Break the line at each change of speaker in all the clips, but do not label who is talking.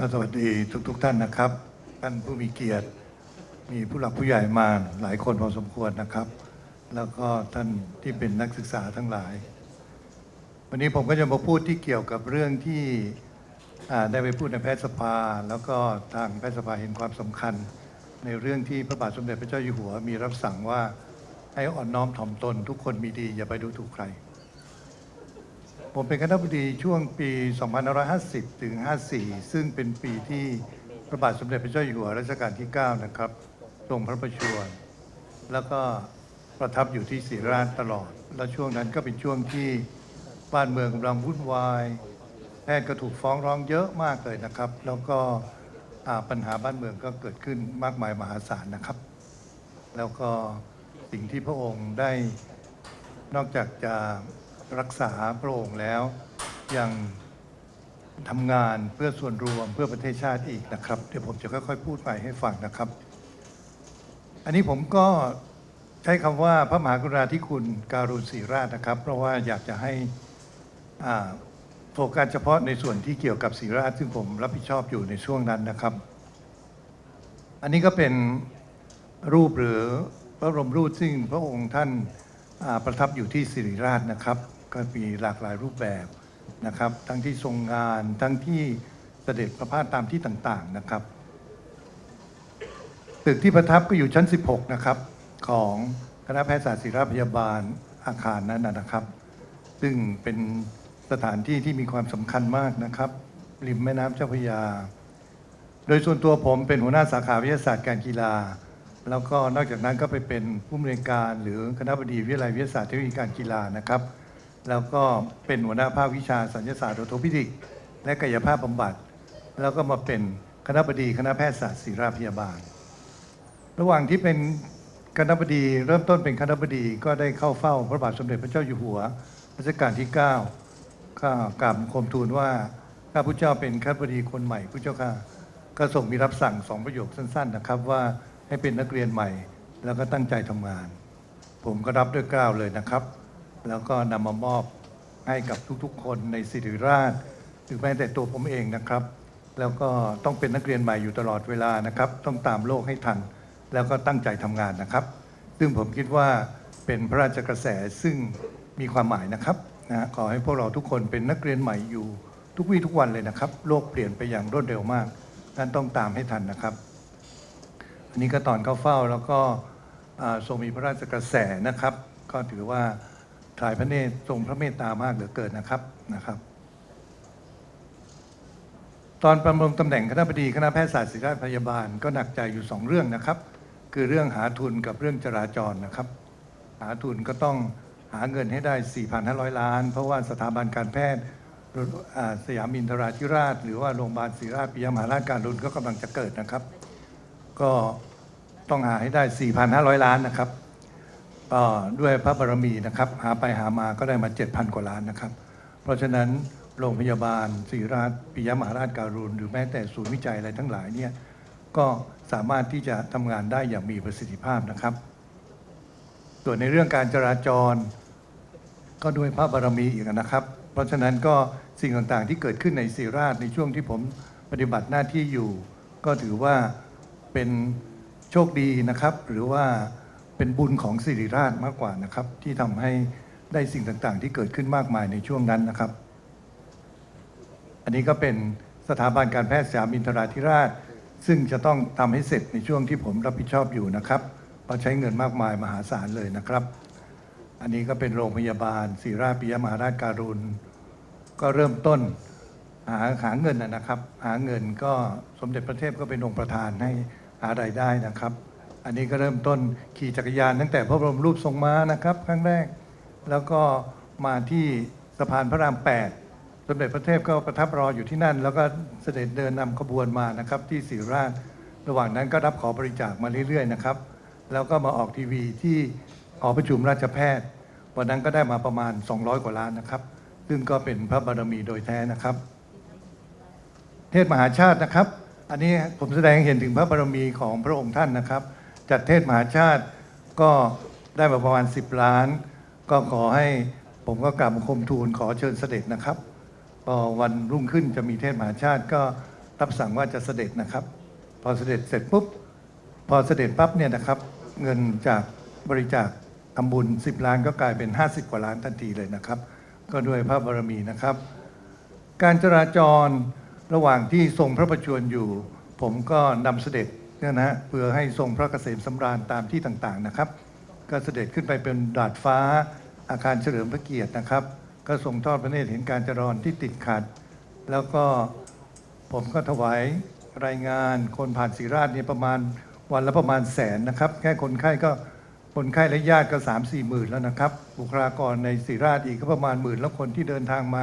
ก็สวัสดีทุกทท่านนะครับ ท่านผู้มีเกียรติ มีผู้หลักผู้ใหญ่มาหลายคนพอสมควรนะครับ แล้วก็ท่านที่เป็นนักศึกษาทั้งหลาย วันนี้ผมก็จะมาพูดที่เกี่ยวกับเรื่องที่ได้ไปพูดในแพทยสภา แล้วก็ทางแพทยสภาเห็นความสำคัญ ในเรื่องที่พระบาทสมเด็จพระเจ้าอยู่หัว มีรับสั่งว่าให้อ่อนน้อมถ่อมตน ทุกคนมีดีอย่าไปดูถูกใคร ผมเป็นคณะบดีช่วงปี 2550 ถึง 54 ซึ่งเป็นปีที่พระบาทสมเด็จพระเจ้าอยู่หัวรัชกาลที่ 9 นะครับทรงพระประชวร แล้วก็ประทับอยู่ที่ศรีราชตลอด แล้วช่วงนั้นก็เป็นช่วงที่บ้านเมืองกำลังวุ่นวาย แพทย์ก็ถูกฟ้องร้องเยอะมากเลยนะครับ แล้วก็ปัญหาบ้านเมืองก็เกิดขึ้นมากมายมหาศาลนะครับ แล้วก็สิ่งที่พระองค์ได้นอกจากจะ รักษาพระองค์แล้ว ยังทำงานเพื่อส่วนรวมเพื่อประเทศชาติอีกนะครับ เดี๋ยวผมจะค่อยๆ พูดไปให้ฟังนะครับ อันนี้ผมก็ใช้คำว่าพระมหากรุณาธิคุณการุณศรีราชนะครับ เพราะว่าอยากจะให้โฟกัสเฉพาะในส่วนที่เกี่ยวกับศรีราชซึ่งผมรับผิดชอบอยู่ในช่วงนั้นนะครับ อันนี้ก็เป็นรูปหรือพระบรมรูปซึ่งพระองค์ท่านประทับอยู่ที่สิริราชนะครับ ก็มีหลากหลายรูปแบบนะครับ ทั้งที่ทรงงานทั้งที่เสด็จประพาสตามที่ต่างๆนะครับตึกที่ประทับก็อยู่ชั้น 16 นะครับ ของคณะแพทยศาสตร์ศิริพยาบาลอาคารนั้นนะนะครับ ซึ่งเป็นสถานที่ที่มีความสำคัญมากนะครับ ริมแม่น้ำเจ้าพระยา โดยส่วนตัวผมเป็นหัวหน้าสาขาวิทยาศาสตร์การกีฬา แล้วก็นอกจากนั้นก็ไปเป็นผู้อำนวยการ หรือคณะบดีวิทยาลัยวิทยาศาสตร์เทคโนโลยีการกีฬานะครับ แล้วก็เป็นหัวหน้าภาควิชาสัญญาศาสตร์ออโทพิดิก และกายภาพบำบัด แล้วก็มาเป็นคณะบดีคณะแพทยศาสตร์ศิริราชพยาบาล ระหว่างที่เป็นคณะบดีเริ่มต้นเป็นคณะบดีก็ได้เข้าเฝ้าพระบาทสมเด็จพระเจ้าอยู่หัวรัชกาลที่9ก็กราบบังคมทูลว่าข้าพุทธเจ้าเป็นคณะบดีคนใหม่พุทธเจ้าค่ะก็ส่งมีรับสั่งสองประโยคสั้น ๆ นะครับ ว่าให้เป็นนักเรียนใหม่ แล้วก็ตั้งใจทำงาน ผมก็รับด้วยเกล้าวเลยนะครับ แล้วก็นำมามอบให้กับทุกๆ คนในสิริราชหรือแม้แต่ตัวผมเองนะครับ แล้วก็ต้องเป็นนักเรียนใหม่อยู่ตลอดเวลานะครับ ต้องตามโลกให้ทัน แล้วก็ตั้งใจทำงานนะครับ ซึ่งผมคิดว่าเป็นพระราชกระแสซึ่งมีความหมายนะครับนะขอให้พวกเราทุกคนเป็นนักเรียนใหม่อยู่ทุกวี่ทุกวันเลยนะครับ โลกเปลี่ยนไปอย่างรวดเร็วมากท่านต้องตามให้ทันนะครับ อันนี้ก็ตอนเข้าเฝ้าแล้วก็ทรงมีพระราชกระแสนะครับ ก็ถือว่า ถ่ายพระเนตรทรงพระเมตตามากเหลือเกินนะครับนะครับ ตอนประมงตำแหน่งคณะบดีคณะแพทยศาสตร์ศิริราชพยาบาลก็หนักใจอยู่สองเรื่องนะครับ คือเรื่องหาทุนกับเรื่องจราจรนะครับ หาทุนก็ต้องหาเงินให้ได้ 4,500 ล้าน เพราะว่าสถาบันการแพทย์สยามอินทราธิราช หรือว่าโรงพยาบาลศิรีราชปิยมหาราชการุณก็กำลังจะเกิดนะครับ ก็ต้องหาให้ได้ 4,500 ล้านนะครับ ก็ด้วยพระบารมีนะครับ หาไปหามาก็ได้มา 7,000 กว่าล้านนะครับ เพราะฉะนั้นโรงพยาบาลศรีราชปิยมหาราชการุณหรือแม้แต่ศูนย์วิจัยอะไรทั้งหลายเนี่ยก็สามารถที่จะทำงานได้อย่างมีประสิทธิภาพนะครับ ส่วนในเรื่องการจราจร ก็ด้วยพระบารมีอีกนะครับ เพราะฉะนั้นก็สิ่งต่างๆ ที่เกิดขึ้นในศรีราชในช่วงที่ผมปฏิบัติหน้าที่อยู่ ก็ถือว่าเป็นโชคดีนะครับ หรือว่า เป็นบุญของสิริราชมากกว่านะครับ ที่ทำให้ได้สิ่งต่างๆ ที่เกิดขึ้นมากมายในช่วงนั้นนะครับ อันนี้ก็เป็นสถาบันการแพทย์สยามอินทราธิราช ซึ่งจะต้องทำให้เสร็จในช่วงที่ผมรับผิดชอบอยู่นะครับเพราะใช้เงินมากมายมหาศาลเลยนะครับ อันนี้ก็เป็นโรงพยาบาลศรีราชปิยมหาราชการุณก็เริ่มต้นหาหาเงินนะครับ หาเงินก็สมเด็จพระเทพก็เป็นองค์ประธานให้หารายได้นะครับ อันนี้ก็เริ่มต้นขี่จักรยานตั้งแต่พระบรมรูปทรงม้านะครับครั้งแรก แล้วก็มาที่สะพานพระราม 8 สมเด็จพระเทพก็ประทับรออยู่ที่นั่น แล้วก็เสด็จเดินนำขบวนมานะครับที่ศรีราช ระหว่างนั้นก็รับขอบริจาคมาเรื่อยๆนะครับ แล้วก็มาออกทีวีที่หอประชุมราชแพทย์ วันนั้นก็ได้มาประมาณ 200 กว่าล้านนะครับ ซึ่งก็เป็นพระบารมีโดยแท้นะครับ เทศมหาชาตินะครับ อันนี้ผมแสดงเห็นถึงพระบารมีของพระองค์ท่านนะครับ จัดเทศมหาชาติก็ได้มาประมาณ 10 ล้าน ก็ขอให้ผมก็กราบบังคมทูลขอเชิญเสด็จนะครับก็วันรุ่งขึ้นจะมีเทศมหาชาติก็รับสั่งว่าจะเสด็จนะครับ พอเสด็จเสร็จปุ๊บ พอเสด็จปั๊บเนี่ยนะครับ เงินจากบริจาคทำบุญ 10 ล้านก็กลายเป็น 50 กว่าล้านทันทีเลยนะครับ ก็ด้วยพระบารมีนะครับ การจราจรระหว่างที่ทรงพระประชวรอยู่ ผมก็นำเสด็จ เนี่ยนะฮะเพื่อให้ทรงพระเกษมสำราญตามที่ต่างๆนะครับ ก็เสด็จขึ้นไปเป็นดาดฟ้าอาคารเฉลิมพระเกียรตินะครับ ก็ทรงทอดพระเนตรเห็นการจราจรที่ติดขัด แล้วก็ผมก็ถวายรายงานคนผ่านศรีราชเนี่ยประมาณวันละประมาณแสนนะครับ แค่คนไข้ก็คนไข้และญาติก็3 4หมื่นแล้วนะครับ บุคลากรในศรีราชอีกก็ประมาณหมื่นแล้วคนที่เดินทางมา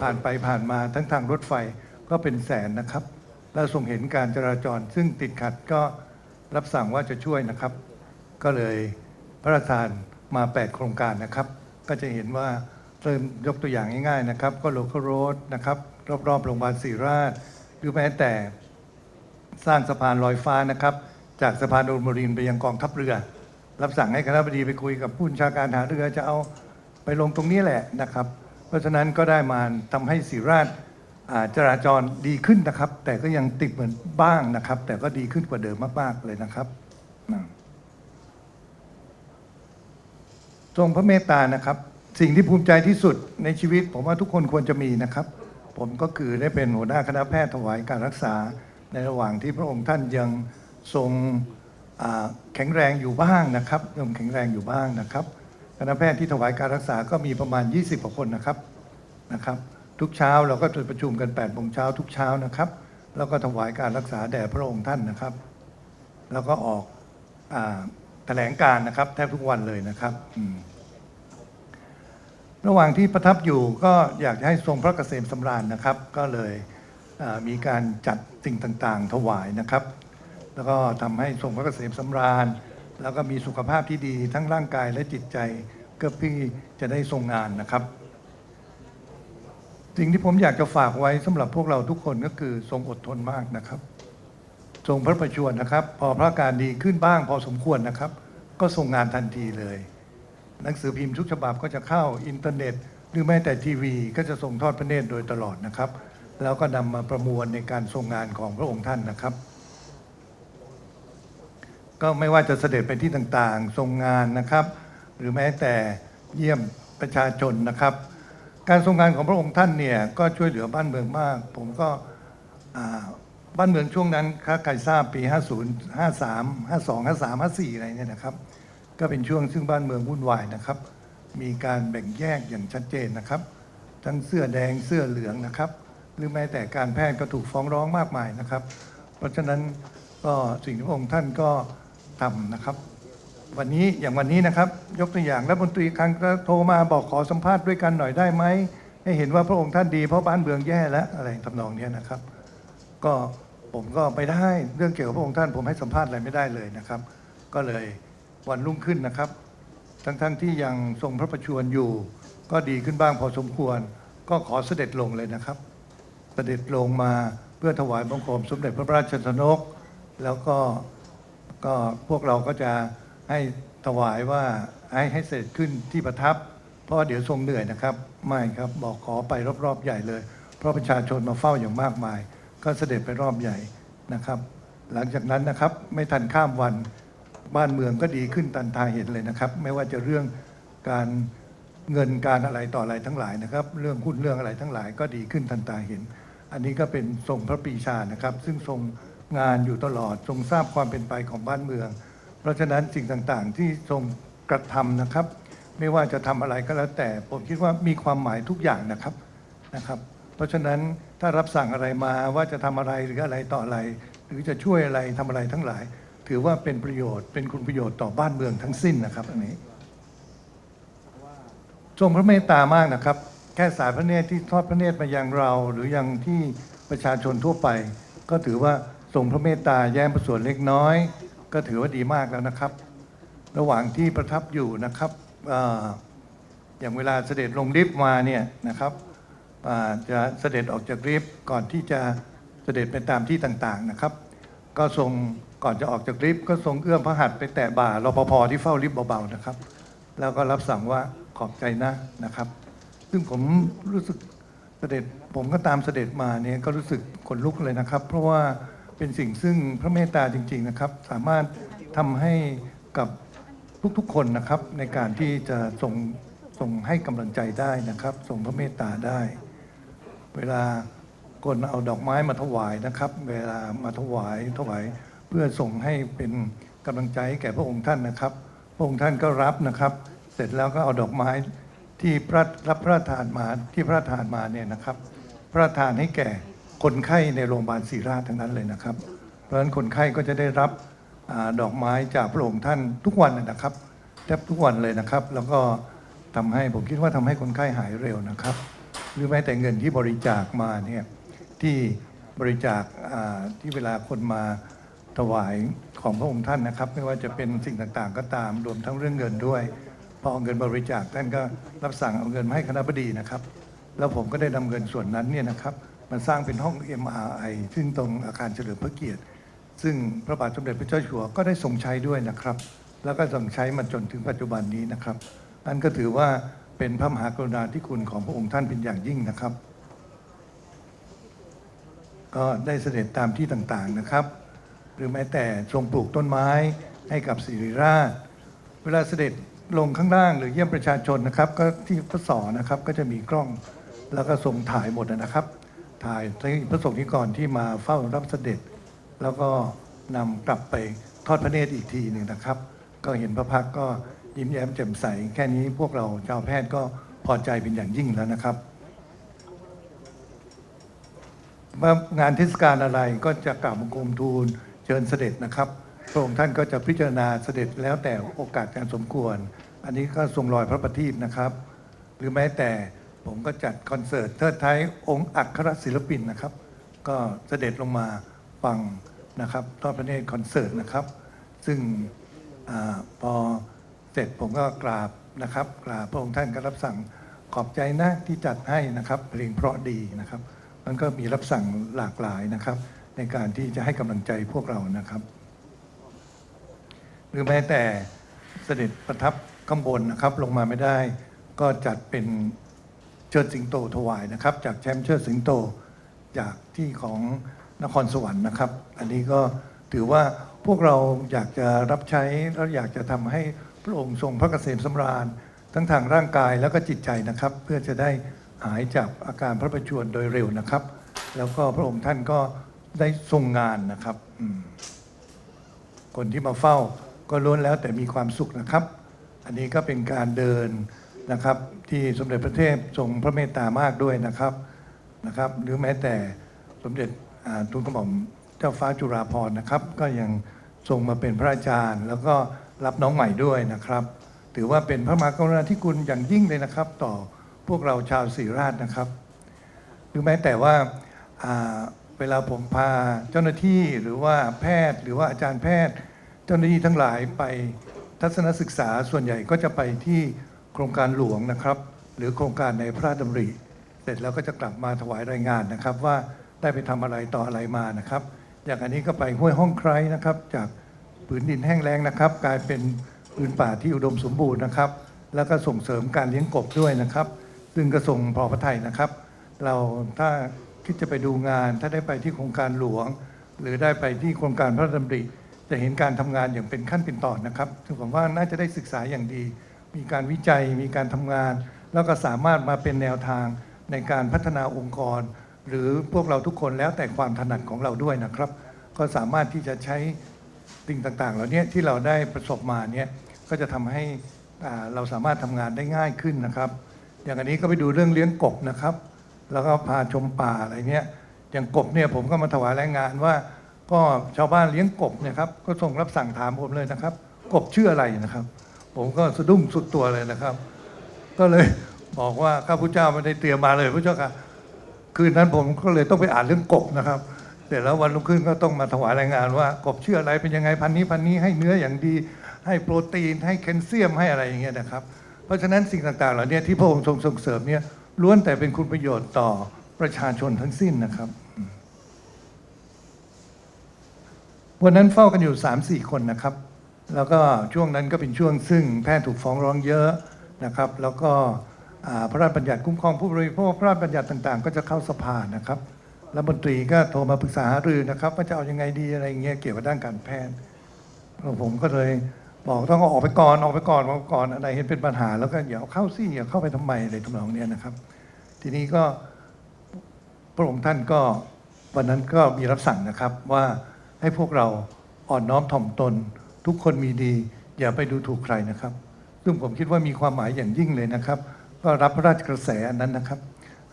ผ่านไปผ่านมาทั้งทางรถไฟก็เป็นแสนนะครับ แล้วทรงเห็นการจราจร ซึ่งติดขัดก็รับสั่งว่าจะช่วยนะครับ ก็เลยพระราชทานมา 8 โครงการนะครับ ก็จะเห็นว่าเริ่มยกตัวอย่างง่ายๆนะครับ ก็โลคโรดนะครับรอบๆโรงพยาบาลศรีราช หรือแม้แต่สร้างสะพานลอยฟ้านะครับ จากสะพานโอมรินไปยังกองทัพเรือ รับสั่งให้คณะบดีไปคุยกับผู้ชาการหาเรือจะเอาไปลงตรงนี้แหละนะครับ เพราะฉะนั้นก็ได้มาทำให้ศรีราช จราจรดีขึ้นนะครับ แต่ก็ยังติดเหมือนบ้างนะครับ แต่ก็ดีขึ้นกว่าเดิมมากๆเลยนะครับทรงพระเมตตานะครับ สิ่งที่ภูมิใจที่สุดในชีวิต ผมว่าทุกคนควรจะมีนะครับ ผมก็คือได้เป็นหัวหน้าคณะแพทย์ถวายการรักษา ในระหว่างที่พระองค์ท่านยังทรงแข็งแรงอยู่บ้างนะครับยังแข็งแรงอยู่บ้างนะครับ คณะแพทย์ที่ถวายการรักษาก็มีประมาณ 20กว่าคนนะครับนะครับ ทุกเช้าเราก็จะประชุมกัน8โมงเช้าทุกเช้านะครับ แล้วก็ถวายการรักษาแด่พระองค์ท่านนะครับ แล้วก็ออกอแถลงการนะครับแทบทุกวันเลยนะครับ ระหว่างที่ประทับอยู่ก็อยากจะให้ทรงพระเกษมสำราญนะครับ ก็เลยมีการจัดสิ่งต่างๆ ถวายนะครับ แล้วก็ทำให้ทรงพระเกษมสำราญ แล้วก็มีสุขภาพที่ดีทั้งร่างกายและจิตใจก็พี่จะได้ทรงงานนะครับ สิ่งที่ผมอยากจะฝากไว้สำหรับพวกเราทุกคนก็คือทรงอดทนมากนะครับ ทรงพระประชวรนะครับ พอพระอาการดีขึ้นบ้างพอสมควรนะครับ ก็ส่งงานทันทีเลย หนังสือพิมพ์ทุกฉบับก็จะเข้าอินเทอร์เน็ต หรือแม้แต่ทีวี ก็จะส่งทอดพระเนตรโดยตลอดนะครับ แล้วก็นำมาประมวลในการทรงงานของพระองค์ท่านนะครับ ก็ไม่ว่าจะเสด็จไปที่ต่างๆทรงงานนะครับ หรือแม้แต่เยี่ยมประชาชนนะครับ การทรงงานของพระองค์ท่านเนี่ยก็ช่วยเหลือบ้านเมืองมาก ผมก็บ้านเมืองช่วงนั้นถ้าใครทราบปี 50 53 52 53 54 อะไรเนี่ยนะครับ ก็เป็นช่วงซึ่งบ้านเมืองวุ่นวายนะครับ มีการแบ่งแยกอย่างชัดเจนนะครับ ทั้งเสื้อแดงเสื้อเหลืองนะครับ หรือแม้แต่การแพทย์ก็ถูกฟ้องร้องมากมายนะครับ เพราะฉะนั้นก็สิ่งที่พระองค์ท่านก็ทำนะครับ วันนี้อย่างวันนี้นะครับ ยกตัวอย่างรัฐมนตรีครั้งโทรมาบอกขอสัมภาษณ์ด้วยกันหน่อยได้ไหมให้เห็นว่าพระองค์ท่านดีเพราะบ้านเมืองแย่แล้วอะไรทำนองนี้นะครับ ก็ผมก็ไม่ได้เรื่องเกี่ยวกับพระองค์ท่าน ผมให้สัมภาษณ์อะไรไม่ได้เลยนะครับ ก็เลยวันรุ่งขึ้นนะครับ ทั้งๆที่ยังทรงพระประชวรอยู่ ก็ดีขึ้นบ้างพอสมควร ก็ขอเสด็จลงเลยนะครับ เสด็จลงมาเพื่อถวายบังคมสมเด็จพระราชชนก แล้วก็ก็พวกเราก็จะ ให้ถวายว่าให้ให้เสด็จขึ้นที่ประทับ เพราะเดี๋ยวทรงเหนื่อยนะครับ ไม่ครับบอกขอไปรอบๆใหญ่เลย เพราะประชาชนมาเฝ้าอย่างมากมาย ก็เสด็จไปรอบใหญ่นะครับ หลังจากนั้นนะครับไม่ทันข้ามวันบ้านเมืองก็ดีขึ้นตันทาเห็นเลยนะครับ ไม่ว่าจะเรื่องการเงินการอะไรต่ออะไรทั้งหลายนะครับ เรื่องหุ้นเรื่องอะไรทั้งหลายก็ดีขึ้นทันตาเห็น อันนี้ก็เป็นทรงพระปรีชานะครับ ซึ่งทรงงานอยู่ตลอดทรงทราบความเป็นไปของบ้านเมือง ราะฉะนั้นสิ่งต่างๆ ที่ทรงกระทำนะครับ ไม่ว่าจะทำอะไรก็แล้วแต่ ผมคิดว่ามีความหมายทุกอย่างนะครับนะครับ เพราะฉะนั้นถ้ารับสั่งอะไรมาว่าจะทำอะไรหรืออะไรต่ออะไร หรือจะช่วยอะไรทำอะไรทั้งหลาย ถือว่าเป็นประโยชน์เป็นคุณประโยชน์ต่อบ้านเมืองทั้งสิ้นนะครับอันนี้ทรงพระเมตตามากนะครับ แค่สายพระเนตรที่ทอดพระเนตรมายังเรา หรือยังที่ประชาชนทั่วไป ก็ถือว่าทรงพระเมตตาแย้มประส่วนเล็กน้อย ก็ถือว่าดีมากแล้วนะครับ ระหว่างที่ประทับอยู่นะครับออย่างเวลาเสด็จลงลิฟต์มาเนี่ยนะครับจะเสด็จออกจากลิฟต์ก่อนที่จะเสด็จไปตามที่ต่างๆนะครับ ก็ทรงก่อนจะออกจากลิฟต์ก็ทรงเอื้อมพระหัตถ์ไปแตะบ่ารปภที่เฝ้าลิฟต์เบาๆนะครับ แล้วก็รับสั่งว่าขอบใจนะนะครับ ซึ่งผมรู้สึกเสด็จผมก็ตามเสด็จมาเนี่ยก็รู้สึกขนลุกเลยนะครับ เพราะว่า เป็นสิ่งซึ่งพระเมตตาจริง ๆนะครับ สามารถทำให้กับทุกๆคนนะครับ ในการที่จะส่งส่งให้กำลังใจได้นะครับ ส่งพระเมตตาได้ เวลาคนเอาดอกไม้มาถวายนะครับ เวลามาถวายถวาย เพื่อส่งให้เป็นกำลังใจแก่พระองค์ท่านนะครับ พระองค์ท่านก็รับนะครับ เสร็จแล้วก็เอาดอกไม้ที่พระรับพระราชทานมาที่พระราชทานมาเนี่ยนะครับ พระราชทานให้แก่ คนไข้ในโรงพยาบาลศรีราชทั้งนั้นเลยนะครับ เพราะฉะนั้นคนไข้ก็จะได้รับอดอกไม้จากพระองค์ท่านทุกวันนะครับแทบทุกวันเลยนะครับ แล้วก็ทำให้ผมคิดว่าทำให้คนไข้หายเร็วนะครับ หรือแม้แต่เงินที่บริจาคมาเนี่ยที่บริจาคที่เวลาคนมาถวายของพระองค์ท่านนะครับ ไม่ว่าจะเป็นสิ่งต่างๆ ก็ตามรวมทั้งเรื่องเงินด้วยพอเอาเงินบริจาคท่านก็รับสั่งเอาเงินมาให้คณะบดีนะครับ แล้วผมก็ได้นำเงินส่วนนั้นเนี่ยนะครับ มาสร้างเป็นห้อง MRI ซึ่งตรงอาคารเฉลิมพระเกียรติ ซึ่งพระบาทสมเด็จพระเจ้าอยู่หัวก็ได้ทรงใช้ด้วยนะครับ แล้วก็ทรงใช้มาจนถึงปัจจุบันนี้นะครับนั่นก็ถือว่าเป็นพระมหากรุณาธิคุณของพระองค์ท่านเป็นอย่างยิ่งนะครับ ก็ได้เสด็จตามที่ต่างๆนะครับ หรือแม้แต่ทรงปลูกต้นไม้ให้กับศิริราช เวลาเสด็จลงข้างล่างหรือเยี่ยมประชาชนนะครับ ก็ที่พระสอนะครับก็จะมีกล้องแล้วก็ทรงถ่ายหมดนะครับ ถ่ายพระสงฆ์นิกรที่มาเฝ้ารับเสด็จ แล้วก็นำกลับไปทอดพระเนตรอีกทีหนึ่งนะครับ ก็เห็นพระพักก็ยิ้มแย้มแจ่มใส แค่นี้พวกเราชาวแพทย์ก็พอใจเป็นอย่างยิ่งแล้วนะครับว่างานเทศกาลอะไรก็จะกราบบังคมทูลเชิญเสด็จนะครับพระองค์ท่านก็จะพิจารณาเสด็จแล้วแต่โอกาสการสมควร อันนี้ก็ทรงรอยพระประทีปนะครับ หรือแม้แต่ ผมก็จัดคอนเสิร์ตเทิดไทยองค์อัครศิลปินนะครับ ก็เสด็จลงมาฟังนะครับทอดพระเนตรคอนเสิร์ตนะครับ ซึ่งอพอเสร็จผมก็กราบนะครับกราบพระองค์ท่านก็รับสั่งขอบใจนะที่จัดให้นะครับ เพลงเพราะดีนะครับ มันก็มีรับสั่งหลากหลายนะครับ ในการที่จะให้กำลังใจพวกเรานะครับ หรือแม้แต่เสด็จประทับข้างบนนะครับลงมาไม่ได้ ก็จัดเป็น ชิดสิงโตถวายนะครับ จากแชมป์เชิดสิงโตจากที่ของนครสวรรค์นะครับ อันนี้ก็ถือว่าพวกเราอยากจะรับใช้แล้วอยากจะทำให้พระองค์ทรงพระเกษมสำราญ ทั้งทางร่างกายแล้วก็จิตใจนะครับ เพื่อจะได้หายจากอาการพระประชวรโดยเร็วนะครับ แล้วก็พระองค์ท่านก็ได้ทรงงานนะครับคนที่มาเฝ้าก็ล้วนแล้วแต่มีความสุขนะครับ อันนี้ก็เป็นการเดิน นะครับ ที่สมเด็จพระเทพทรงพระเมตตามากด้วยนะครับนะครับ หรือแม้แต่สมเด็จทูลกระหม่อมเจ้าฟ้าจุฬาภรณ์นะครับ ก็ยังทรงมาเป็นพระอาจารย์ แล้วก็รับน้องใหม่ด้วยนะครับ ถือว่าเป็นพระมหากรุณาธิคุณอย่างยิ่งเลยนะครับ ต่อพวกเราชาวศรีราชนะครับ หรือแม้แต่ว่าเวลาผมพาเจ้าหน้าที่หรือว่าแพทย์หรือว่าอาจารย์แพทย์ เจ้าหน้าที่ทั้งหลายไปทัศนศึกษาส่วนใหญ่ก็จะไปที่ โครงการหลวงนะครับ หรือโครงการในพระราชดำริ เสร็จแล้วก็จะกลับมาถวายรายงานนะครับ ว่าได้ไปทำอะไรต่ออะไรมานะครับ อย่างอันนี้ก็ไปห้วยห้องไครนะครับ จากผืนดินแห้งแล้งนะครับ กลายเป็นพื้นป่าที่อุดมสมบูรณ์นะครับ แล้วก็ส่งเสริมการเลี้ยงกบด้วยนะครับ ซึ่งกระทรงพอพระไทยนะครับ เราถ้าคิดจะไปดูงาน ถ้าได้ไปที่โครงการหลวง หรือได้ไปที่โครงการพระราชดำริ จะเห็นการทำงานอย่างเป็นขั้นเป็นตอนนะครับซึ่งผมว่าน่าจะได้ศึกษาอย่างดี มีการวิจัยมีการทำงาน แล้วก็สามารถมาเป็นแนวทางในการพัฒนาองค์กร หรือพวกเราทุกคนแล้วแต่ความถนัดของเราด้วยนะครับ ก็สามารถที่จะใช้สิ่งต่างๆ เหล่านี้ที่เราได้ประสบมาเนี่ยก็จะทำให้อ่าเราสามารถทำงานได้ง่ายขึ้นนะครับ อย่างอันนี้ก็ไปดูเรื่องเลี้ยงกบนะครับ แล้วก็พาชมป่าอะไรเนี้ยอย่างกบเนี่ยผมก็มาถวายรายงานว่า ก็ชาวบ้านเลี้ยงกบเนี่ยครับก็ส่งรับสั่งถามผมเลยนะครับ กบชื่ออะไรนะครับ ผมก็สะดุ้งสุดตัวเลยนะครับ ก็เลยบอกว่าข้าพุทธเจ้าไม่ได้เตรียมมาเลยพระเจ้าค่ะ คืนนั้นผมก็เลยต้องไปอ่านเรื่องกบนะครับ เสร็จแล้ววันรุ่งขึ้นก็ต้องมาถวายรายงานว่า กบชื่ออะไรเป็นยังไงพันนี้พันนี้ให้เนื้ออย่างดี ให้โปรตีนให้แคลเซียมให้อะไรอย่างเงี้ยนะครับ เพราะฉะนั้นสิ่งต่างๆเหล่านี้ที่พระองค์ทรงส่งเสริมเนี่ยล้วนแต่เป็นคุณประโยชน์ต่อประชาชนทั้งสิ้นนะครับ วันนั้นเฝ้ากันอยู่3ามสี่คนนะครับ แล้วก็ช่วงนั้นก็เป็นช่วงซึ่งแพทย์ถูกฟ้องร้องเยอะนะครับ แล้วก็พระราชบัญญัติคุ้มครองผู้บริโภคพระราชบัญญัติต่างๆ ก็จะเข้าสภานะครับรัฐมนตรีก็โทรมาปรึกษาหารือนะครับว่าจะเอายังไงดีอะไรเงี้ยเกี่ยวกับด้านการแพทย์ผมก็เลยบอกต้องออกไปก่อนออกไปก่อนออกไปก่อนอะไรเห็นเป็นปัญหา แล้วก็อย่าเข้าสิอย่าเข้าไปทำไมอะไรทำนองเนี้ยนะครับ ทีนี้ก็พระองค์ท่านก็วันนั้นก็มีรับสั่งนะครับว่าให้พวกเราอ่อนน้อมถ่อมตน ทุกคนมีดี อย่าไปดูถูกใครนะครับ ซึ่งผมคิดว่ามีความหมายอย่างยิ่งเลยนะครับก็รับพระราชกระแสอันนั้นนะครับ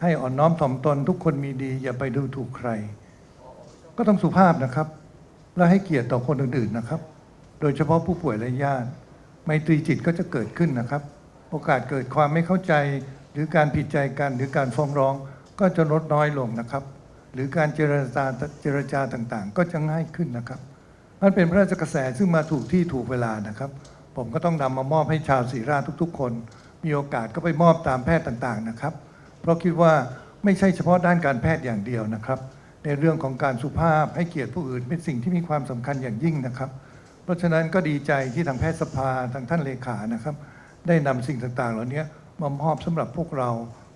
ให้อ่อนน้อมถ่อมตน ทุกคนมีดี อย่าไปดูถูกใคร ก็ต้องสุภาพนะครับ และให้เกียรติต่อคนอื่นๆนะครับ โดยเฉพาะผู้ป่วยและญาติไมตรีจิตก็จะเกิดขึ้นนะครับ โอกาสเกิดความไม่เข้าใจ หรือการผิดใจกันหรือการฟ้องร้องก็จะลดน้อยลงนะครับ หรือการเจรจาเจรจาต่างๆ ก็จะง่ายขึ้นนะครับ มันเป็นพระราชกระแสซึ่งมาถูกที่ถูกเวลานะครับ ผมก็ต้องนำมามอบให้ชาวศรีราชทุก ๆ คน มีโอกาสก็ไปมอบตามแพทย์ต่างๆนะครับ เพราะคิดว่าไม่ใช่เฉพาะด้านการแพทย์อย่างเดียวนะครับ ในเรื่องของการสุภาพให้เกียรติผู้อื่น เป็นสิ่งที่มีความสำคัญอย่างยิ่งนะครับ เพราะฉะนั้นก็ดีใจที่ทางแพทยสภาทางท่านเลขานะครับ ได้นำสิ่งต่างๆ เหล่านี้มามอบสำหรับพวกเรา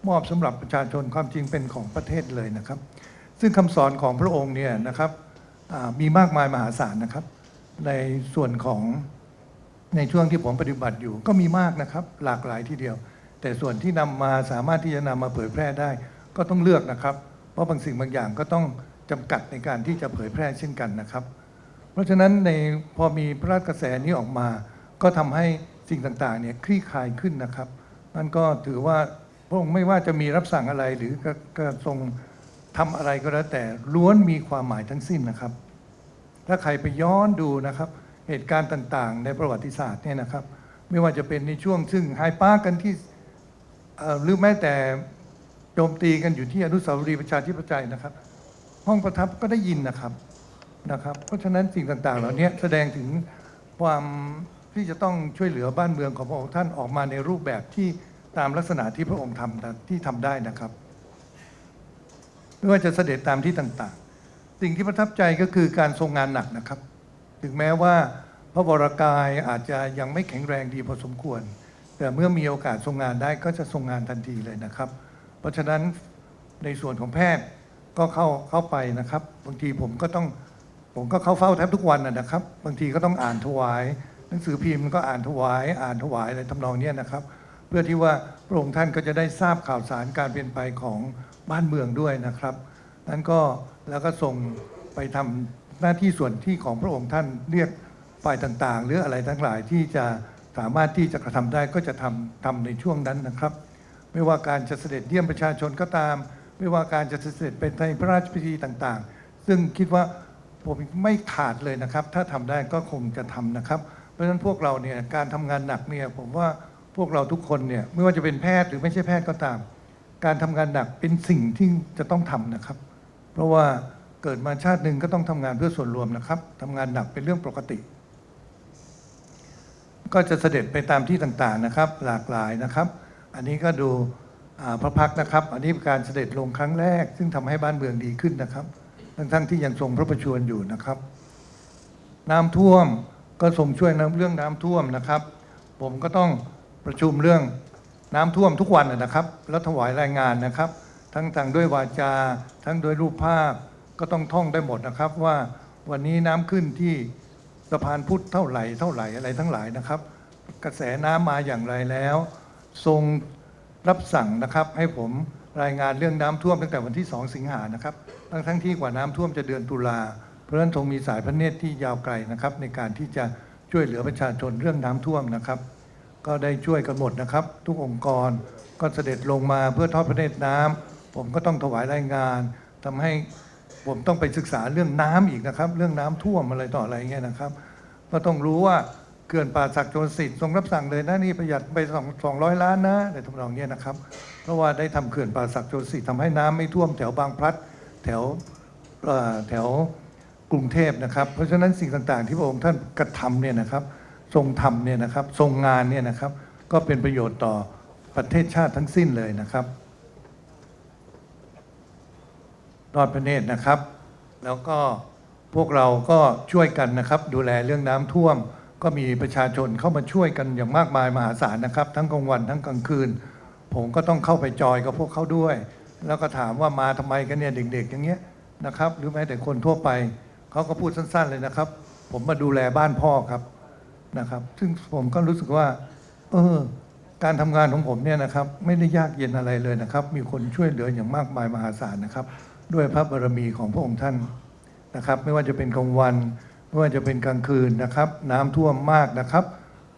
มอบสำหรับประชาชนความจริงเป็นของประเทศเลยนะครับ ซึ่งคำสอนของพระองค์เนี่ยนะครับ มีมากมายมหาศาลนะครับ ในส่วนของในช่วงที่ผมปฏิบัติอยู่ ก็มีมากนะครับ หลากหลายทีเดียว แต่ส่วนที่นำมาสามารถที่จะนำมาเผยแพร่ได้ ก็ต้องเลือกนะครับ เพราะบางสิ่งบางอย่างก็ต้องจำกัดในการที่จะเผยแพร่เช่นกันนะครับ เพราะฉะนั้นในพอมีพระราชกระแสนี้ออกมา ก็ทำให้สิ่งต่างๆเนี่ยคลี่คลายขึ้นนะครับนั่นก็ถือว่าพระองค์ไม่ว่าจะมีรับสั่งอะไรหรือกระกระทรง ทำอะไรก็แล้วแต่ล้วนมีความหมายทั้งสิ้นนะครับ ถ้าใครไปย้อนดูนะครับ เหตุการณ์ต่างๆ ในประวัติศาสตร์เนี่ยนะครับ ไม่ว่าจะเป็นในช่วงซึ่งไฮป้ากันที่หรือแม้แต่โจมตีกันอยู่ที่อนุสาวรีย์ประชาธิปไตยนะครับ ห้องประทับก็ได้ยินนะครับนะครับ เพราะฉะนั้นสิ่งต่างๆ เหล่านี้แสดงถึงความที่จะต้องช่วยเหลือบ้านเมืองของพระองค์ท่านออกมาในรูปแบบที่ตามลักษณะที่พระองค์ทำที่ทำได้นะครับ ไม่ว่าจะเสด็จตามที่ต่างๆ สิ่งที่ประทับใจก็คือการทรงงานหนักนะครับ ถึงแม้ว่าพระวรากายอาจจะยังไม่แข็งแรงดีพอสมควร แต่เมื่อมีโอกาสทรงงานได้ก็จะทรงงานทันทีเลยนะครับ เพราะฉะนั้นในส่วนของแพทย์ก็เข้าเข้าไปนะครับ บางทีผมก็ต้องผมก็เข้าเฝ้าแทบทุกวันนะครับ บางทีก็ต้องอ่านถวาย หนังสือพิมพ์ก็อ่านถวาย อ่านถวายอะไรทำนองนี้นะครับ เพื่อที่ว่าพระองค์ท่านก็จะได้ทราบข่าวสารการเปลี่ยนไปของ บ้านเมืองด้วยนะครับ นั้นก็แล้วก็ส่งไปทำหน้าที่ส่วนที่ของพระองค์ท่านเรียกฝ่ายต่างๆ หรืออะไรทั้งหลายที่จะสามารถที่จะกระทำได้ก็จะทำทำในช่วงนั้นนะครับ ไม่ว่าการจะเสด็จเยี่ยมประชาชนก็ตาม ไม่ว่าการจะเสด็จเป็นในพระราชพิธีต่างๆ ซึ่งคิดว่าผมไม่ขาดเลยนะครับ ถ้าทำได้ก็คงจะทำนะครับ เพราะฉะนั้นพวกเราเนี่ยการทำงานหนักเนี่ยผมว่าพวกเราทุกคนเนี่ยไม่ว่าจะเป็นแพทย์หรือไม่ใช่แพทย์ก็ตาม การทำงานหนักเป็นสิ่งที่จะต้องทำนะครับ เพราะว่าเกิดมาชาติหนึ่งก็ต้องทำงานเพื่อส่วนรวมนะครับทำงานหนักเป็นเรื่องปกติ ก็จะเสด็จไปตามที่ต่างๆนะครับ หลากหลายนะครับ อันนี้ก็ดูพระพักนะครับ อันนี้เป็นการเสด็จลงครั้งแรก ซึ่งทำให้บ้านเมืองดีขึ้นนะครับ ทั้งๆที่ยังทรงพระประชวรอยู่นะครับ น้ำท่วมก็ทรงช่วยน้ำเรื่องน้ำท่วมนะครับ ผมก็ต้องประชุมเรื่อง น้ำท่วมทุกวันนะครับ แล้วถวายรายงานนะครับ ทั้งทางด้วยวาจา ทั้งโดยรูปภาพก็ต้องท่องได้หมดนะครับ ว่าวันนี้น้ำขึ้นที่สะพานพุทธเท่าไหร่เท่าไหร่อะไรทั้งหลายนะครับ กระแสน้ำมาอย่างไรแล้ว ทรงรับสั่งนะครับให้ผมรายงานเรื่องน้ำท่วมตั้งแต่วันที่ 2 สิงหานะครับทั้งทั้งที่กว่าน้ำท่วมจะเดือนตุลาเพราะฉะนั้นทรงมีสายพระเนตรที่ยาวไกลนะครับ ในการที่จะช่วยเหลือประชาชนเรื่องน้ำท่วมนะครับ ก็ได้ช่วยกันหมดนะครับ ทุกองค์กรก็เสด็จลงมาเพื่อทอดพระเนตรน้ำผมก็ต้องถวายรายงานทำให้ผมต้องไปศึกษาเรื่องน้ำอีกนะครับ เรื่องน้ำท่วมอะไรต่ออะไรเงี้ยนะครับ ก็ต้องรู้ว่าเขื่อนป่าศักดิ์โจรสิทธิ์ทรงรับสั่งเลยนะนี่ประหยัดไปสองสองร้อยล้านนะในทำนองเนี้ยนะครับ เพราะว่าได้ทำเขื่อนป่าศักดิ์โจรสิทธิ์ทำให้น้ำไม่ท่วมแถวบางพลัดแถวแถวกรุงเทพนะครับ เพราะฉะนั้นสิ่งต่างๆ ที่พระองค์ท่านกระทำเนี่ยนะครับ ทรงทำเนี่ยนะครับทรงงานเนี่ยนะครับ ก็เป็นประโยชน์ต่อประเทศชาติทั้งสิ้นเลยนะครับรอดพระเนตรนะครับ แล้วก็พวกเราก็ช่วยกันนะครับ ดูแลเรื่องน้ำท่วม ก็มีประชาชนเข้ามาช่วยกันอย่างมากมายมหาศาลนะครับ ทั้งกลางวันทั้งกลางคืน ผมก็ต้องเข้าไปจอยกับพวกเขาด้วย แล้วก็ถามว่ามาทำไมกันเนี่ยเด็ก ๆ อย่างเงี้ยนะครับ หรือแม้แต่คนทั่วไปเขาก็พูดสั้น ๆเลยนะครับ ผมมาดูแลบ้านพ่อครับ นะครับ ซึ่งผมก็รู้สึกว่า เออ การทำงานของผมเนี่ยนะครับ ไม่ได้ยากเย็นอะไรเลยนะครับ มีคนช่วยเหลืออย่างมากมายมหาศาลนะครับ ด้วยพระบารมีของพระองค์ท่านนะครับ ไม่ว่าจะเป็นกลางวัน ไม่ว่าจะเป็นกลางคืนนะครับ น้ำท่วมมากนะครับ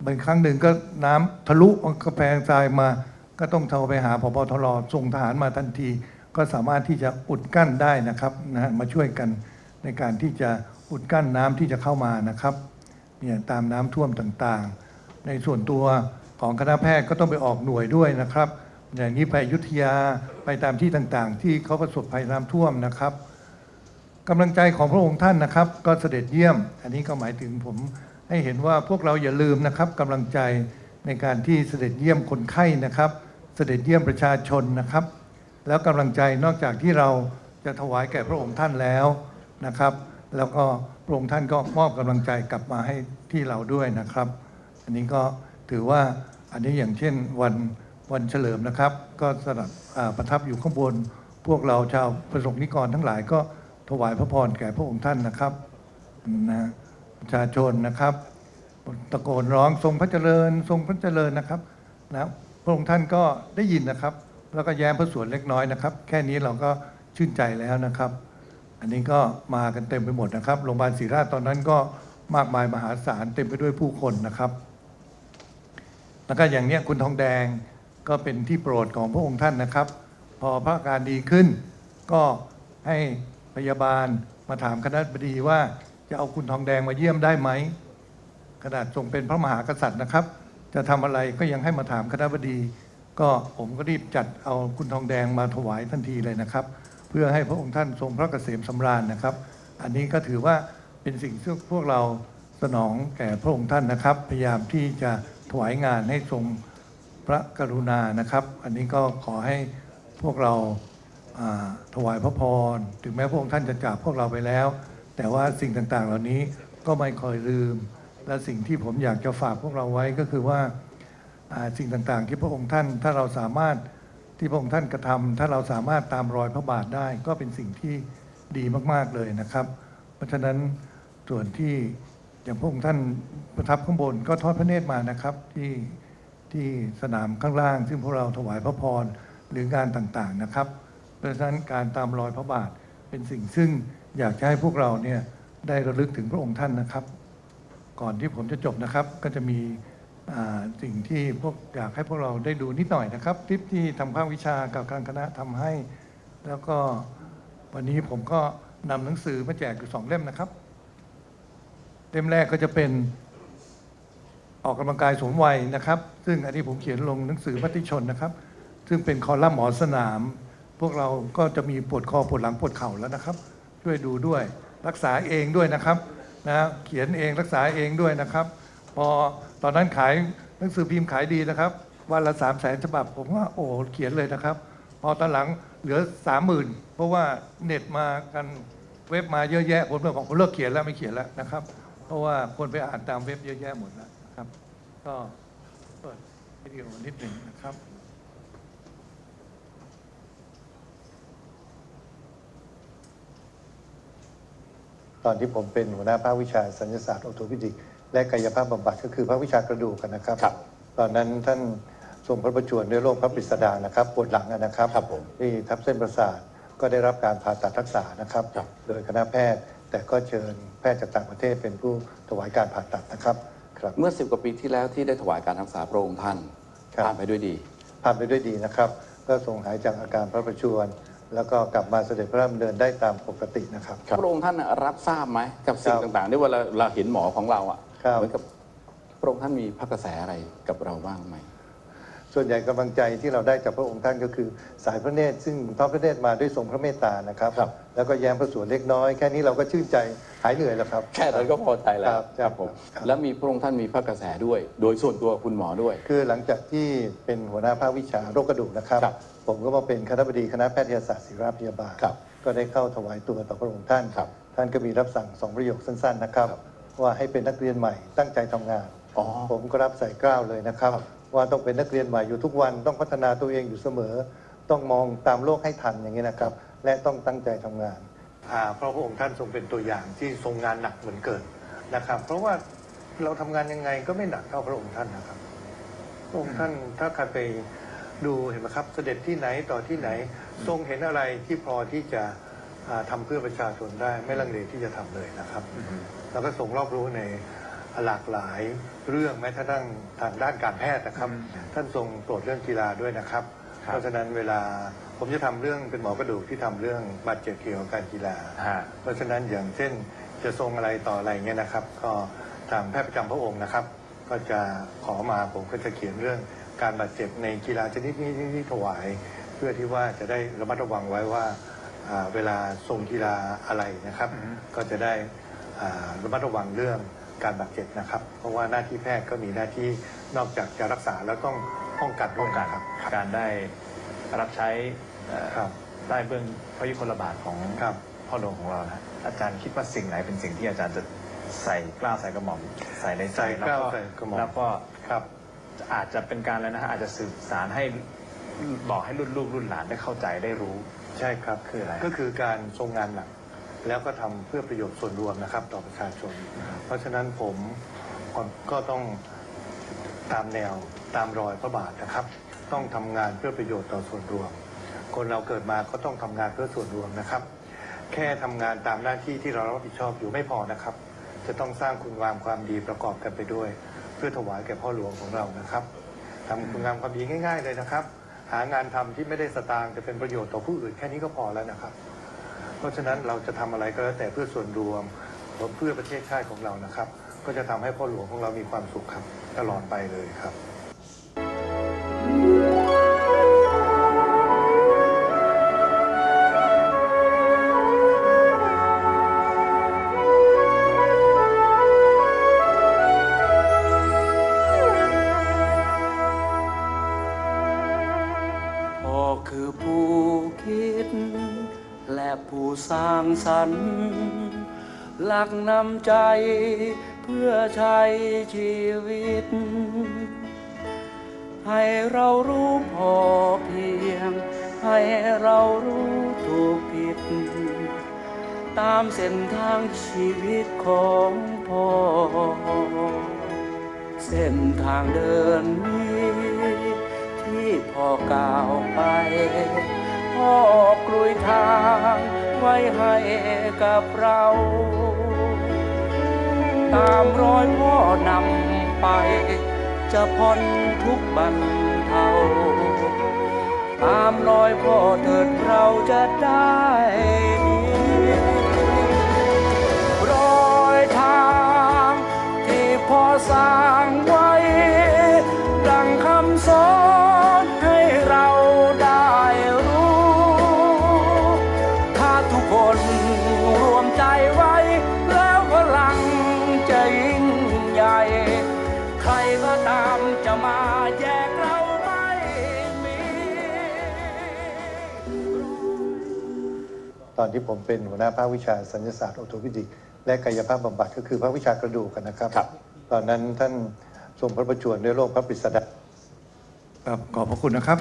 บางครั้งหนึ่งก็น้ำทะลุกระแพงทรายมา ก็ต้องโทรไปหาพบทรส่งทหารมาทันที ก็สามารถที่จะอุดกั้นได้นะครับนะฮะมาช่วยกันในการที่จะอุดกั้นน้ำที่จะเข้ามานะครับ เนี่ยตามน้ำท่วมต่างๆ ในส่วนตัวของคณะแพทย์ก็ต้องไปออกหน่วยด้วยนะครับ อย่างนี้ไปยุทธยาไปตามที่ต่างๆ ที่เขาประสบภัยน้ำท่วมนะครับกำลังใจของพระองค์ท่านนะครับ ก็เสด็จเยี่ยม อันนี้ก็หมายถึงผมให้เห็นว่าพวกเราอย่าลืมนะครับกำลังใจในการที่เสด็จเยี่ยมคนไข้นะครับ เสด็จเยี่ยมประชาชนนะครับ แล้วกำลังใจนอกจากที่เราจะถวายแก่พระองค์ท่านแล้วนะครับ แล้วก็ ระองค์ท่านก็มอบกำลังใจกลับมาให้ที่เราด้วยนะครับ อันนี้ก็ถือว่าอันนี้อย่างเช่นวันวันเฉลิมนะครับ ก็สลับประทับอยู่ข้างบน พวกเราชาวประสงค์นิกรทั้งหลายก็ถวายพระพรแก่พระองค์ท่านนะครับนะประชาชนนะครับ ตะโกนร้องทรงพระเจริญ ทรงพระเจริญนะครับนะพระองค์ท่านก็ได้ยินนะครับ แล้วก็แย้มพระสวนเล็กน้อยนะครับ แค่นี้เราก็ชื่นใจแล้วนะครับ อันนี้ก็มากันเต็มไปหมดนะครับ โรงพยาบาลศรีราชตอนนั้นก็มากมายมหาศาลเต็มไปด้วยผู้คนนะครับ แล้วก็อย่างเนี้ยคุณทองแดงก็เป็นที่โปรดของพระองค์ท่านนะครับ พอพระอาการดีขึ้น ก็ให้พยาบาลมาถามคณะบดีว่าจะเอาคุณทองแดงมาเยี่ยมได้ไหมขนาดทรงเป็นพระมหากษัตริย์นะครับ จะทำอะไรก็ยังให้มาถามคณะบดี ก็ผมก็รีบจัดเอาคุณทองแดงมาถวายทันทีเลยนะครับ เพื่อให้พระองค์ท่านทรงพระเกษมสำราญนะครับ อันนี้ก็ถือว่าเป็นสิ่งที่พวกเราสนองแก่พระองค์ท่านนะครับ พยายามที่จะถวายงานให้ทรงพระกรุณานะครับ อันนี้ก็ขอให้พวกเราถวายพระพร ถึงแม้พระองค์ท่านจะจากพวกเราไปแล้ว แต่ว่าสิ่งต่างๆ เหล่านี้ก็ไม่คอยลืม และสิ่งที่ผมอยากจะฝากพวกเราไว้ก็คือว่าสิ่งต่างๆ ที่พระองค์ท่านถ้าเราสามารถ ที่พระองค์ท่านกระทำถ้าเราสามารถตามรอยพระบาทได้ก็เป็นสิ่งที่ดีมากๆเลยนะครับ เพราะฉะนั้นส่วนที่อย่างพระองค์ท่านประทับข้างบนก็ทอดพระเนตรมานะครับที่ที่สนามข้างล่าง ซึ่งพวกเราถวายพระพรหรืองานต่างๆนะครับ เพราะฉะนั้นการตามรอยพระบาทเป็นสิ่งซึ่งอยากจะให้พวกเราเนี่ยได้ระลึกถึงพระองค์ท่านนะครับ ก่อนที่ผมจะจบนะครับก็จะมี สิ่งที่พวกอยากให้พวกเราได้ดูนิดหน่อยนะครับคลิปที่ทำภาควิชากับทางคณะทำให้ แล้วก็วันนี้ผมก็นำหนังสือมาแจกอยู่สองเล่มนะครับ เล่มแรกก็จะเป็นออกกำลังกายสมวัยนะครับ ซึ่งอันนี้ผมเขียนลงหนังสือมติชนนะครับ ซึ่งเป็นคอลัมน์หมอสนาม พวกเราก็จะมีปวดคอปวดหลังปวดเข่าแล้วนะครับ ช่วยดูด้วยรักษาเองด้วยนะครับนะเขียนเองรักษาเองด้วยนะครับ อตอนนั้นขายหนังสือพิมพ์ขายดีนะครับวันละสามแสนฉบับ ผมว่าโอ้เขียนเลยนะครับ พอตอนหลังเหลือสามหมื่นเพราะว่าเน็ตมากันเว็บมาเยอะแยะ ผมเลยบอกผมเลิกเขียนแล้วไม่เขียนแล้วนะครับ เพราะว่าคนไปอ่านตามเว็บเยอะแยะหมดแล้วนะครับ ก็เปิดวิดีโอนิดหนึ่งนะครับ
ตอนที่ผมเป็นหัวหน้าภาควิชาสัญญาศาสตร์ออโทพิดิก และกายภาพบำบัดก็คือภาควิชากระดูกกันนะครับ
ครับ
ตอนนั้นท่านทรงพระประชวรด้วยโรคพระปริสดานะครับปวดหลังอะนะครับ
ครับผม
ที่ทับเส้นประสาทก็ได้รับการผ่าตัดรักษานะครับ
ครับ
โดยคณะแพทย์แต่ก็เชิญแพทย์จากต่างประเทศเป็นผู้ถวายการผ่าตัดนะครับครับ
เมื่อสิบกว่าปีที่แล้วที่ได้ถวายการรักษาพระองค์ท่าน
ครับ
ผ่านไปด้วยดี
ผ่านไปด้วยดีนะครับ ก็ทรงหายจากอาการพระประชวรแล้วก็กลับมาเสด็จพระราชดำเนินได้ตามปกตินะครับ
พระองค์ท่านรับทราบไหมกับสิ่ง
ครับ
ต่างๆที่เวลาเราเห็นหมอของเราอะ
ครับ
เหมือนกับพระองค์ท่านมีพระกระแสอะไรกับเราบ้างไหม
ส่วนใหญ่กำลังใจที่เราได้จากพระองค์ท่านก็คือ สายพระเนตรซึ่งทอดพระเนตรมาด้วยทรงพระเมตตานะครับ
ครับ
แล้วก็แย้มพระสวนเล็กน้อย แค่นี้เราก็ชื่นใจหายเหนื่อยแล้วครับ
แค่นั้นก็พอใจแล้
ครั
ว
บ
ครับผม
ครับ
แล้วมีพระองค์ท่านมีพระกระแสด้วย โดยส่วนตัวคุณหมอด้วย
คือหลังจากที่เป็นหัวหน้าภาควิชาโรคกระดูกนะครับ
ครับ
ผมก็มาเป็นคณะบดีคณะแพทยศาสตร์ศิริราชพยาบาล
ครับ
ก็ได้เข้าถวายตัวต่อพระองค์ท่าน
ครับ
ท่านก็มีรับสั่งสองประโยคสั้นๆนะครับ
ครับ
ว่าให้เป็นนักเรียนใหม่ตั้งใจทำงาน
อ๋อ
ผมก็รับใส่เกล้าวเลยนะครับ
ว่าต้องเป็นนักเรียนใหม่อยู่ทุกวันต้องพัฒนาตัวเองอยู่เสมอ ต้องมองตามโลกให้ทันอย่างนี้นะครับ และต้องตั้งใจทำงานอ่าเพราะพระองค์ท่านทรงเป็นตัวอย่างที่ทรงงานหนักเหมือนเกิดนะครับ เพราะว่าเราทำงานยังไงก็ไม่หนักเท่าพระองค์ท่านนะครับพระองค์ท่านถ้าใครไปดูเห็นไหมครับ เสด็จที่ไหนต่อที่ไหนทรงเห็นอะไรที่พอที่จะ อ่าทำเพื่อประชาชนได้ไม่ลังเลที่จะทำเลยนะครับ แล้วก็ทรงรอบรู้ในหลากหลายเรื่องแม้กระทั่งทางด้านการแพทย์นะครับ ท่านทรงโปรดเรื่องกีฬาด้วยนะครับ เพราะฉะนั้นเวลาผมจะทำเรื่องเป็นหมอกระดูกที่ทำเรื่องบาดเจ็บเกี่ยวกับการกีฬา
ฮะ
เพราะฉะนั้นอย่างเช่นจะทรงอะไรต่ออะไรเงี้ยนะครับ ก็ทางแพทย์ประจำพระองค์นะครับ ก็จะขอมาผมก็จะเขียนเรื่องการบาดเจ็บในกีฬาชนิดนี้ที่ถวาย เพื่อที่ว่าจะได้ระมัดระวังไว้ว่าอ่า เวลาทรงกีฬาอะไรนะครับ ก็จะได้อ่าระมัดระวังเรื่องการบาดเจ็บนะครับ เพราะว่าหน้าที่แพทย์ก็มีหน้าที่นอกจากจะรักษาแล้วต้องป้องกันด้
ป้
ว
อยงกัน
นะครับ
การได้รับใช้เอ่อ
ครับ
ได้เบื้องพระยุคลบาทของ
ครับ
พ่อหลวงของเรานะอาจารย์คิดว่าสิ่งไหนเป็นสิ่งที่อาจารย์จะใส่กล้าวใส่กระหม่อมใส่ในใจ
ใส่
แล้ว
กล้าว
ก็
ใส่กระหม่อม
แล้วก็
ครับ
อาจจะเป็นการแล้วนะฮะอาจจะสืบสารให้บอกให้รุ่นลูกรุ่นหลานได้เข้าใจได้รู้
ใช่ครับ
คืออะไร
ก็คือการทรงงานหนัก แล้วก็ทำเพื่อประโยชน์ส่วนรวมนะครับ ต่อประชาชน เพราะฉะนั้นผมก็ต้องตามแนวตามรอยพระบาทนะครับ ต้องทำงานเพื่อประโยชน์ต่อส่วนรวม คนเราเกิดมาก็ต้องทำงานเพื่อส่วนรวมนะครับ แค่ทำงานตามหน้าที่ที่เรารับผิดชอบอยู่ไม่พอนะครับ จะต้องสร้างคุณงามความดีประกอบกันไปด้วย เพื่อถวายแก่พ่อหลวงของเรานะครับทำคุณงามความดีง่าย ๆ เลยนะครับ หางานทำที่ไม่ได้สตางค์จะเป็นประโยชน์ต่อผู้อื่นแค่นี้ก็พอแล้วนะครับ เพราะฉะนั้นเราจะทำอะไรก็แล้วแต่เพื่อส่วนรวมเพื่อประเทศชาติของเรานะครับ ก็จะทำให้พ่อหลวงของเรามีความสุขครับตลอดไปเลยครับา
งสรรค์หลักนำใจเพื่อใช้ชีวิต ให้เรารู้พอเพียง ให้เรารู้ถูกผิด ตามเส้นทางชีวิตของพ่อ เส้นทางเดินนี้ที่พ่อก้าวไปพ่อกลุยทาง ไว้ให้กับเรา ตามรอยพ่อนำไป จะพ้นทุกบรรเทาตามรอยพ่อเถิดเราจะได้ดีรอยทางที่พ่อสร้างไว้
ตอนที่ผมเป็นหัวหน้าภาควิชาสัญญาศาสตร์ออโทพิดิกและกายภาพบำบัดก็คือภาควิชากระดูกกันนะครับ
ครับ
ตอนนั้นท่านทรงพระประชวรด้วยโรคพระปริศดา
ครับขอบพระคุณนะครับ